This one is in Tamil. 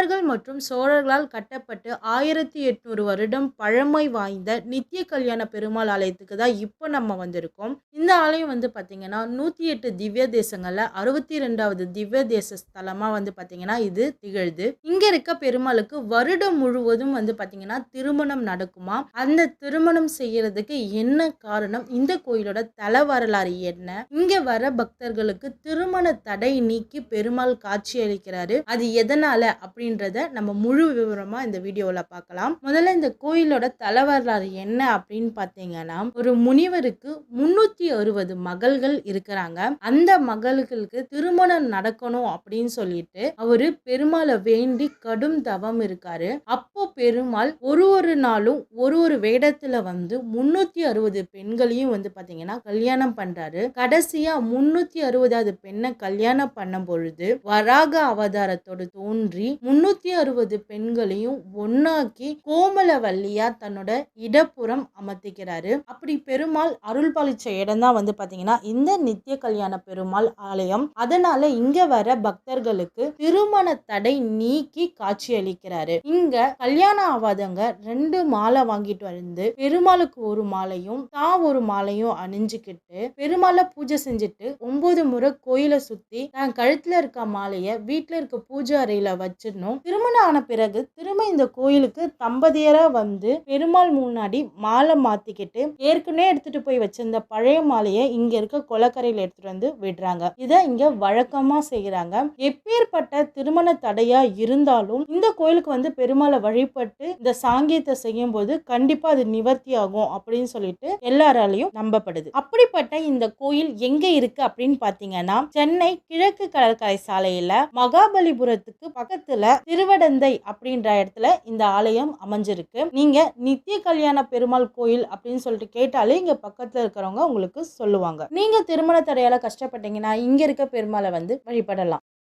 பல்லவர்கள் மற்றும் சோழர்களால் கட்டப்பட்டு ஆயிரத்தி எட்நூறு வருடம் பழமை வாய்ந்த நித்திய கல்யாண பெருமாள் ஆலயத்துக்கு தான் இப்போ நம்ம வந்திருக்கோம். இந்த ஆலயம் வந்து பார்த்தீங்கன்னா நூற்றி எட்டு திவ்ய தேசங்களில் அறுபத்தி ரெண்டாவது திவ்ய தேச ஸ்தலமாக வந்து பார்த்தீங்கன்னா இது திகழ்து. இங்கே இருக்க பெருமாளுக்கு வருடம் முழுவதும் வந்து பார்த்தீங்கன்னா திருமணம் நடக்குமா? அந்த திருமணம் செய்யறதுக்கு என்ன காரணம்? இந்த கோயிலோட தல வரலாறு என்ன? இங்கே வர பக்தர்களுக்கு திருமண தடை நீக்கி பெருமாள் காட்சி அளிக்கிறாரு. அது எதனால அப்படின்றத நம்ம முழு விவரமா இந்த வீடியோவில் பார்க்கலாம் முதல்ல இந்த கோயிலோட தல வரலாறு என்ன அப்படின்னு பார்த்தீங்கன்னா ஒரு முனிவருக்கு முன்னூத்தி அறுபது மகள்கள் இருக்கிறாங்க. அந்த மகள்களுக்கு திருமணம் நடக்கணும் அப்படின்னு சொல்லிட்டு அவரு பெருமாளை வேண்டி கடும் தவம் இருக்காரு. அப்போ பெருமாள் ஒரு ஒரு நாளும் ஒரு ஒரு வேடத்துல வந்து முன்னூத்தி அறுபது பெண்களையும் வந்து பாத்தீங்கன்னா கல்யாணம் பண்றாரு. கடைசியா முன்னூத்தி அறுபதாவது பெண்ணை கல்யாணம் பண்ணும் பொழுது வராக அவதாரத்தோடு தோன்றி முன்னூத்தி அறுபது பெண்களையும் ஒன்னாக்கி கோமலவல்லியா தன்னோட இடப்புறம் அமர்த்திக்கிறாரு. அப்படி பெருமாள் அருள் பாலிச்ச இடம் தான் வந்து பாத்தீங்கன்னா இந்த நித்திய கல்யாண பெருமாள் ஆலயம் அதனால இங்க வர பக்தர்களுக்கு திருமண தடை நீக்கி காட்சி அளிக்கிறாரு இங்க கல்யாணம் ஆவாதங்க ரெண்டு மாலை வாங்கிட்டு வந்து பெருமாளுக்கு ஒரு மாலையும் தான் ஒரு மாலையும் அணிஞ்சுக்கிட்டு பெருமாளை பூஜை செஞ்சுட்டு ஒன்பது முறை கோயிலை சுத்தி தான் கழுத்துல இருக்க மாலைய வீட்டுல இருக்க பூஜை அறையில வச்சிடணும். திருமணம் ஆன பிறகு திரும்ப இந்த கோயிலுக்கு தம்பதியரா வந்து பெருமாள் முன்னாடி மாலை மாத்திக்கிட்டு ஏற்கனவே எடுத்துட்டு போய் வச்சிருந்த பழைய மாலையை இங்க இருக்க கொலக்கரையில எடுத்துட்டு வந்து விடுறாங்க. இதை இங்க வழக்கமா செய்யறாங்க எப்பேற்பட்ட திருமண தடையா இருந்தாலும் இந்த கோயிலுக்கு வந்து பெருமாளை வழிபட்டு இந்த சாங்கியத்தை செய்யும் போது கண்டிப்பா அது நிவர்த்தி ஆகும் அப்படின்னு சொல்லிட்டு எல்லாராலையும் நம்பப்படுது. அப்படிப்பட்ட இந்த கோயில் எங்க இருக்கு அப்படின்னு பாத்தீங்கன்னா சென்னை கிழக்கு கடற்கரை சாலையில மகாபலிபுரத்துக்கு பக்கத்துல திருவடந்தை அப்படின்ற இடத்துல இந்த ஆலயம் அமைஞ்சிருக்கு. நீங்க நித்திய கல்யாண பெருமாள் கோயில் அப்படின்னு சொல்லிட்டு கேட்டாலே இங்க பக்கத்துல இருக்கிறவங்க உங்களுக்கு சொல்லுவாங்க. நீங்க திருமண தடையால கஷ்டப்பட்டீங்கன்னா இங்க இருக்க பெருமாளை வந்து வழிபடலாம்.